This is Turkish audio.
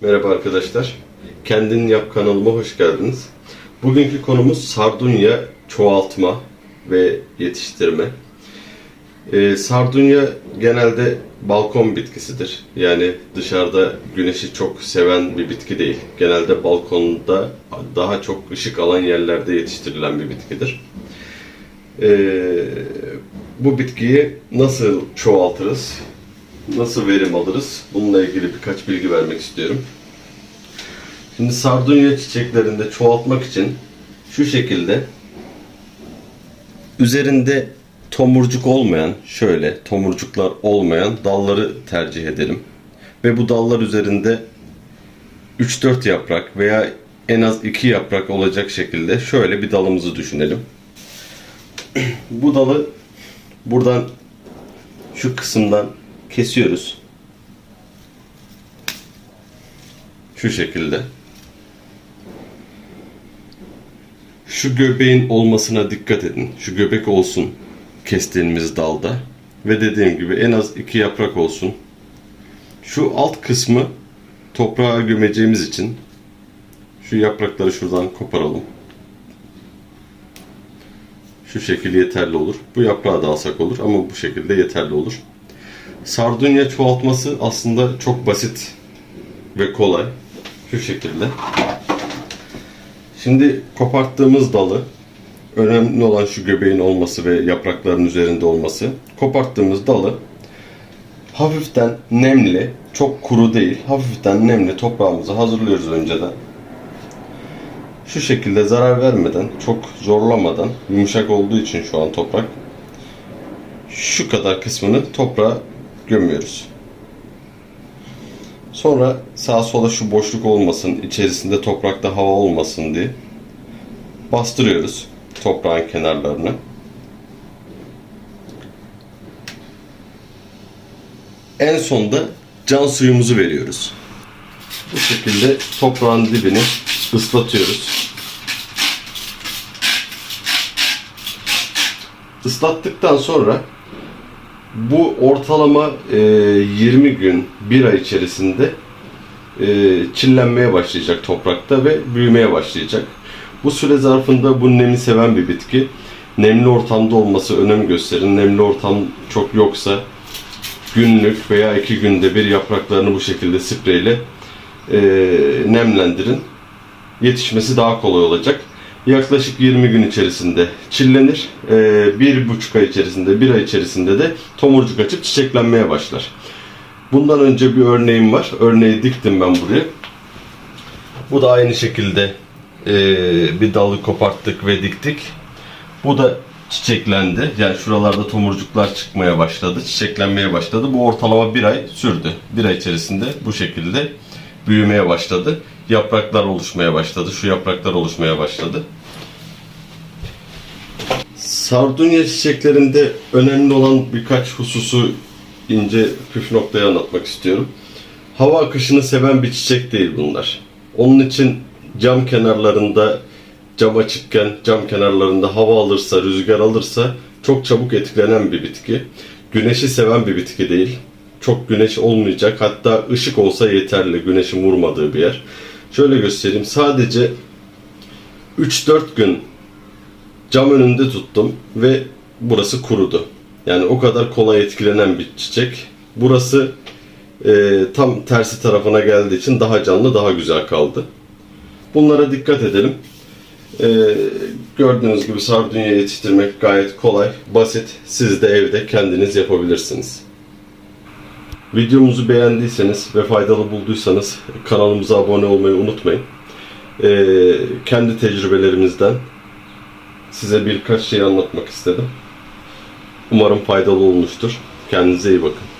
Merhaba arkadaşlar. Kendin Yap kanalıma hoş geldiniz. Bugünkü konumuz sardunya çoğaltma ve yetiştirme. Ee, sardunya genelde balkon bitkisidir. Yani dışarıda güneşi çok seven bir bitki değil. Genelde balkonda daha çok ışık alan yerlerde yetiştirilen bir bitkidir. Ee, bu bitkiyi nasıl çoğaltırız? Nasıl verim alırız? Bununla ilgili birkaç bilgi vermek istiyorum. Şimdi sardunya çiçeklerinde çoğaltmak için şu şekilde üzerinde tomurcuk olmayan, şöyle tomurcuklar olmayan dalları tercih edelim. Ve bu dallar üzerinde 3-4 yaprak veya en az 2 yaprak olacak şekilde şöyle bir dalımızı düşünelim. bu dalı buradan şu kısımdan kesiyoruz. Şu şekilde. Şu göbeğin olmasına dikkat edin. Şu göbek olsun kestiğimiz dalda. Ve dediğim gibi en az iki yaprak olsun. Şu alt kısmı toprağa gömeceğimiz için şu yaprakları şuradan koparalım. Şu şekil yeterli olur. Bu yaprağı da alsak olur ama bu şekilde yeterli olur. Sardunya çoğaltması aslında çok basit ve kolay. Şu şekilde. Şimdi koparttığımız dalı önemli olan şu göbeğin olması ve yaprakların üzerinde olması. Koparttığımız dalı hafiften nemli, çok kuru değil, hafiften nemli toprağımızı hazırlıyoruz önceden. Şu şekilde zarar vermeden, çok zorlamadan, yumuşak olduğu için şu an toprak şu kadar kısmını toprağa gömüyoruz. Sonra sağa sola şu boşluk olmasın, içerisinde toprakta hava olmasın diye bastırıyoruz toprağın kenarlarını. En sonda can suyumuzu veriyoruz. Bu şekilde toprağın dibini ıslatıyoruz. Islattıktan sonra bu ortalama e, 20 gün, 1 ay içerisinde e, çillenmeye başlayacak toprakta ve büyümeye başlayacak. Bu süre zarfında bu nemi seven bir bitki. Nemli ortamda olması önem gösterir. Nemli ortam çok yoksa günlük veya iki günde bir yapraklarını bu şekilde spreyle e, nemlendirin. Yetişmesi daha kolay olacak. Yaklaşık 20 gün içerisinde çillenir. Ee, bir buçuk ay içerisinde, bir ay içerisinde de tomurcuk açıp çiçeklenmeye başlar. Bundan önce bir örneğim var. Örneği diktim ben buraya. Bu da aynı şekilde ee, bir dalı koparttık ve diktik. Bu da çiçeklendi. Yani şuralarda tomurcuklar çıkmaya başladı, çiçeklenmeye başladı. Bu ortalama bir ay sürdü. Bir ay içerisinde bu şekilde büyümeye başladı. Yapraklar oluşmaya başladı. Şu yapraklar oluşmaya başladı. Sardunya çiçeklerinde önemli olan birkaç hususu ince püf noktaya anlatmak istiyorum. Hava akışını seven bir çiçek değil bunlar. Onun için cam kenarlarında cam açıkken cam kenarlarında hava alırsa, rüzgar alırsa çok çabuk etkilenen bir bitki. Güneşi seven bir bitki değil. Çok güneş olmayacak. Hatta ışık olsa yeterli güneşin vurmadığı bir yer. Şöyle göstereyim. Sadece 3-4 gün cam önünde tuttum ve burası kurudu. Yani o kadar kolay etkilenen bir çiçek. Burası e, tam tersi tarafına geldiği için daha canlı, daha güzel kaldı. Bunlara dikkat edelim. E, gördüğünüz gibi sardunya yetiştirmek gayet kolay, basit. Siz de evde kendiniz yapabilirsiniz. Videomuzu beğendiyseniz ve faydalı bulduysanız kanalımıza abone olmayı unutmayın. E, kendi tecrübelerimizden size birkaç şey anlatmak istedim. Umarım faydalı olmuştur. Kendinize iyi bakın.